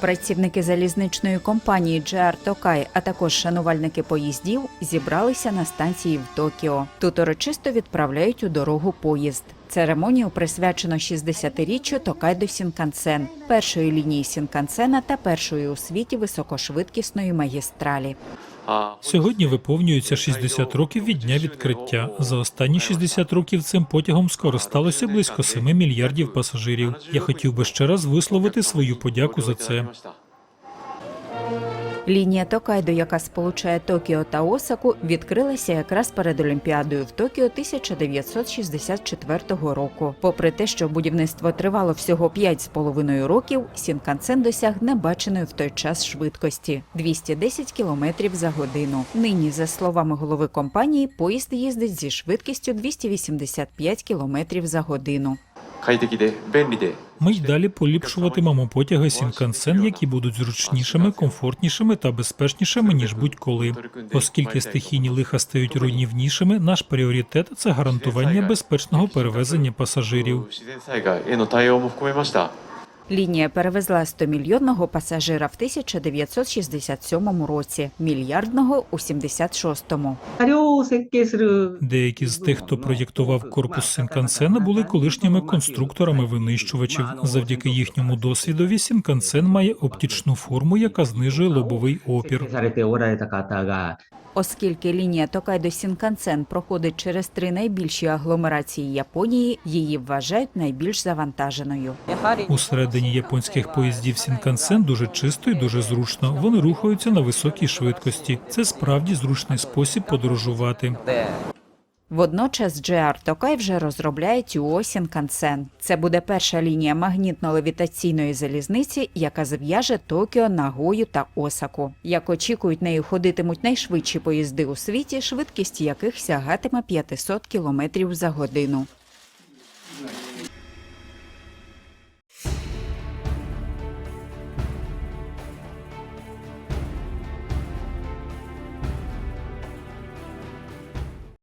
Працівники залізничної компанії JR Tokai, а також шанувальники поїздів зібралися на станції в Токіо. Тут урочисто відправляють у дорогу поїзд. Церемонію присвячено 60-річчю Токайдо Сінкансен, першої лінії Сінкансена та першої у світі високошвидкісної магістралі. Сьогодні виповнюється 60 років від дня відкриття. За останні 60 років цим потягом скористалося близько 7 мільярдів пасажирів. Я хотів би ще раз висловити свою подяку за це. Лінія Токайдо, яка сполучає Токіо та Осаку, відкрилася якраз перед Олімпіадою в Токіо 1964 року. Попри те, що будівництво тривало всього 5,5 років, Сінкансен досяг небаченої в той час швидкості 210 км за годину. Нині, за словами голови компанії, поїзд їздить зі швидкістю 285 км за годину. Ми й далі поліпшуватимемо потяги Сінкансен, які будуть зручнішими, комфортнішими та безпечнішими ніж будь-коли. Оскільки стихійні лиха стають руйнівнішими, наш пріоритет це гарантування безпечного перевезення пасажирів. Лінія перевезла 100-мільйонного пасажира в 1967 році, мільярдного у 76-му. Деякі з тих, хто проєктував корпус Сінкансена, були колишніми конструкторами винищувачів. Завдяки їхньому досвідові Сінкансен має оптічну форму, яка знижує лобовий опір. Оскільки лінія Токайдо Сінкансен проходить через три найбільші агломерації Японії, її вважають найбільш завантаженою. У середині японських поїздів Сінкансен дуже чисто і дуже зручно. Вони рухаються на високій швидкості. Це справді зручний спосіб подорожувати. Водночас GR Токай вже розробляє Тюо Сінкансен. Це буде перша лінія магнітно-левітаційної залізниці, яка зв'яже Токіо, Нагою та Осаку. Як очікують, нею ходитимуть найшвидші поїзди у світі, швидкість яких сягатиме 500 км за годину.